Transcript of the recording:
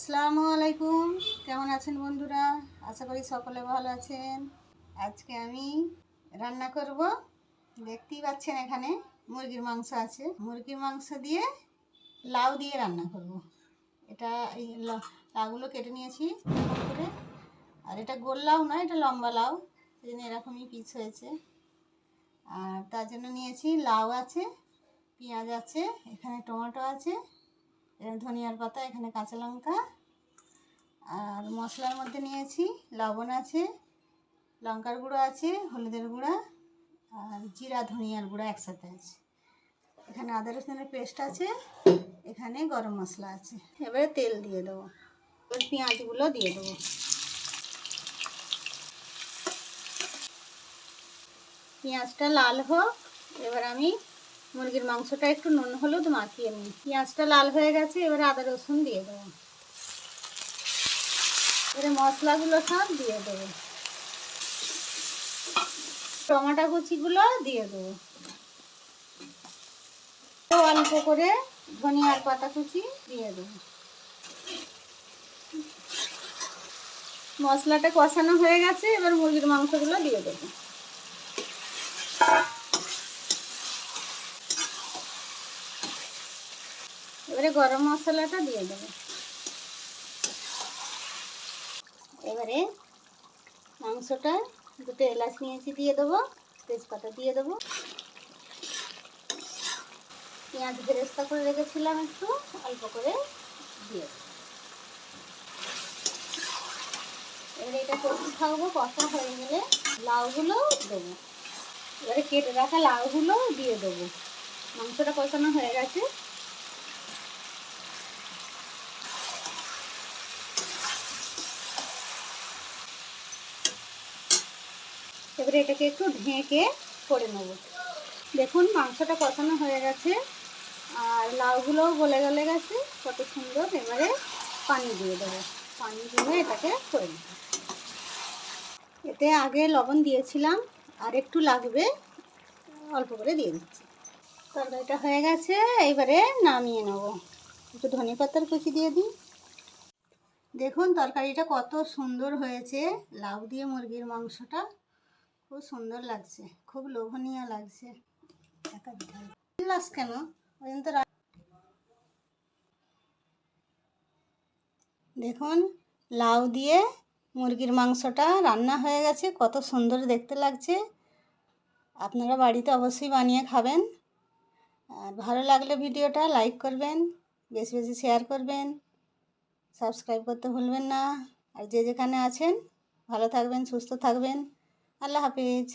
আসসালামু আলাইকুম। কেমন আছেন বন্ধুরা? আশা করি সকলে ভালো আছেন। আজকে আমি রান্না করব। দেখতেই পাচ্ছেন এখানে মুরগির মাংস আছে। মুরগির মাংস দিয়ে লাউ দিয়ে রান্না করব। এটা এই লাউগুলো কেটে নিয়েছি করে। আর এটা গোল লাউ না, এটা লম্বা লাউ। সেই জন্য এরকমই পিস হয়েছে। আর তার জন্য নিয়েছি লাউ আছে, পেঁয়াজ আছে, এখানে টমেটো আছে ধনিয়ার পাতা, এখানে কাঁচা লঙ্কা আর মশলার মধ্যে নিয়েছি লবণ আছে, লঙ্কার গুঁড়ো আছে, হলুদের গুঁড়া আর জিরা, ধনিয়ার গুঁড়া একসাথে আছে। এখানে আদা, রসুনের পেস্ট আছে, এখানে গরম মশলা আছে। এবারে তেল দিয়ে দেবো পেঁয়াজগুলো দিয়ে দেবো। পেঁয়াজটা লাল হোক, এবার আমি মুরগির মাংসটা একটু নুন হলুদ মাখিয়ে নিই। পেঁয়াজটা লাল হয়ে গেছে, এবারে আদা রসুন দিয়ে দেবো। এবারে মশলাগুলো সব দিয়ে দেবো। টমেটো কুচিগুলো দিয়ে দেবো। অল্প করে ধনিয়ার পাতা কুচি দিয়ে দেবো। মশলাটা কষানো হয়ে গেছে, এবার মুরগির মাংসগুলো দিয়ে দেবো। এবারে গরম মশলাটা দিয়ে দেবো। এবারে মাংসটা দুটো এলাচ নিয়েছি দিয়ে দেবো, তেজপাতা দিয়ে দেবো। পেঁয়াজ বেরেস্তা করে রেখেছিলাম একটু, অল্প করে দিয়ে এবারে এটা কষি থাকব কষা হয়ে গেলে লাউগুলো দেবো। এবারে কেটে রাখা লাউগুলো দিয়ে দেবো। মাংসটা কষানো হয়ে গেছে। এবারে এটাকে একটু ঢেকে করে নেব। দেখুন, মাংসটা কষানো হয়ে গেছে, আর লাউগুলোও গলে গলে গেছে। কত সুন্দর এবারে পানি দিয়ে দেবো। পানি দিয়ে এটাকে করে নেব। এতে আগে লবণ দিয়েছিলাম, আর একটু লাগবে, অল্প করে দিয়ে দিচ্ছি। তরকারিটা হয়ে গেছে, এবারে নামিয়ে নেব। একটু ধনে পাতার কুচি দিয়ে দিই। দেখুন, তরকারিটা কত সুন্দর হয়েছে। লাউ দিয়ে মুরগির মাংসটা। খুব সুন্দর লাগছে, খুব লোভনীয় লাগছে। কেন? ওই জন্য তো দেখুন, লাউ দিয়ে মুরগির মাংসটা রান্না হয়ে গেছে, কত সুন্দর দেখতে লাগছে। আপনারা বাড়িতে অবশ্যই বানিয়ে খাবেন। আর ভালো লাগলে ভিডিওটা লাইক করবেন, বেশি বেশি শেয়ার করবেন, সাবস্ক্রাইব করতে ভুলবেন না। আর যে যেখানে আছেন, ভালো থাকবেন, সুস্থ থাকবেন। আল্লাহ হাফিজ।